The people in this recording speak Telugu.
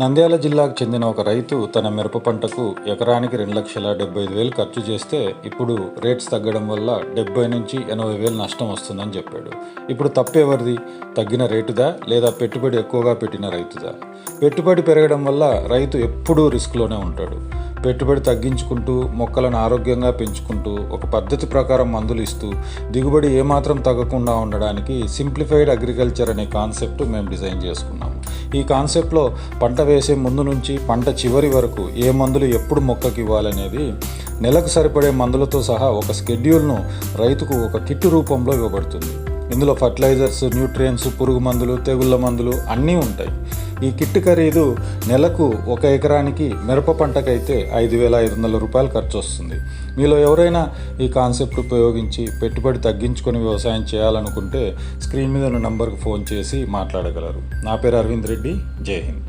నంద్యాల జిల్లాకు చెందిన ఒక రైతు తన మిరప పంటకు ఎకరానికి రెండు లక్షల డెబ్బై ఐదు వేలు ఖర్చు చేస్తే ఇప్పుడు రేట్స్ తగ్గడం వల్ల డెబ్బై నుంచి ఎనభై వేలు నష్టం వస్తుందని చెప్పాడు. ఇప్పుడు తప్పేవరిది? తగ్గిన రేటుదా లేదా పెట్టుబడి ఎక్కువగా పెట్టిన రైతుదా? పెట్టుబడి పెరగడం వల్ల రైతు ఎప్పుడూ రిస్క్లోనే ఉంటాడు. పెట్టుబడి తగ్గించుకుంటూ మొక్కలను ఆరోగ్యంగా పెంచుకుంటూ ఒక పద్ధతి ప్రకారం మందులు ఇస్తూ దిగుబడి ఏమాత్రం తగ్గకుండా ఉండడానికి సింప్లిఫైడ్ అగ్రికల్చర్ అనే కాన్సెప్ట్ మేము డిజైన్ చేసుకున్నాము. ఈ కాన్సెప్ట్లో పంట వేసే ముందు నుంచి పంట చివరి వరకు ఏ మందులు ఎప్పుడు మొక్కకి ఇవ్వాలనేది నెలకు సరిపడే మందులతో సహా ఒక స్కెడ్యూల్ను రైతుకు ఒక కిట్టు రూపంలో ఇవ్వబడుతుంది. ఇందులో ఫర్టిలైజర్స్ న్యూట్రియన్స్ పురుగు మందులు తెగుళ్ళ మందులు అన్నీ ఉంటాయి. ఈ కిట్ ఖరీదు నెలకు ఒక ఎకరానికి మిరప పంటకైతే ఐదు వేల ఐదు వందల రూపాయలు ఖర్చు వస్తుంది మీలో ఎవరైనా ఈ కాన్సెప్ట్ ఉపయోగించి పెట్టుబడి తగ్గించుకొని వ్యవసాయం చేయాలనుకుంటే స్క్రీన్ మీద ఉన్న నంబర్కు ఫోన్ చేసి మాట్లాడగలరు. నా పేరు అరవింద్ రెడ్డి. జై హింద్.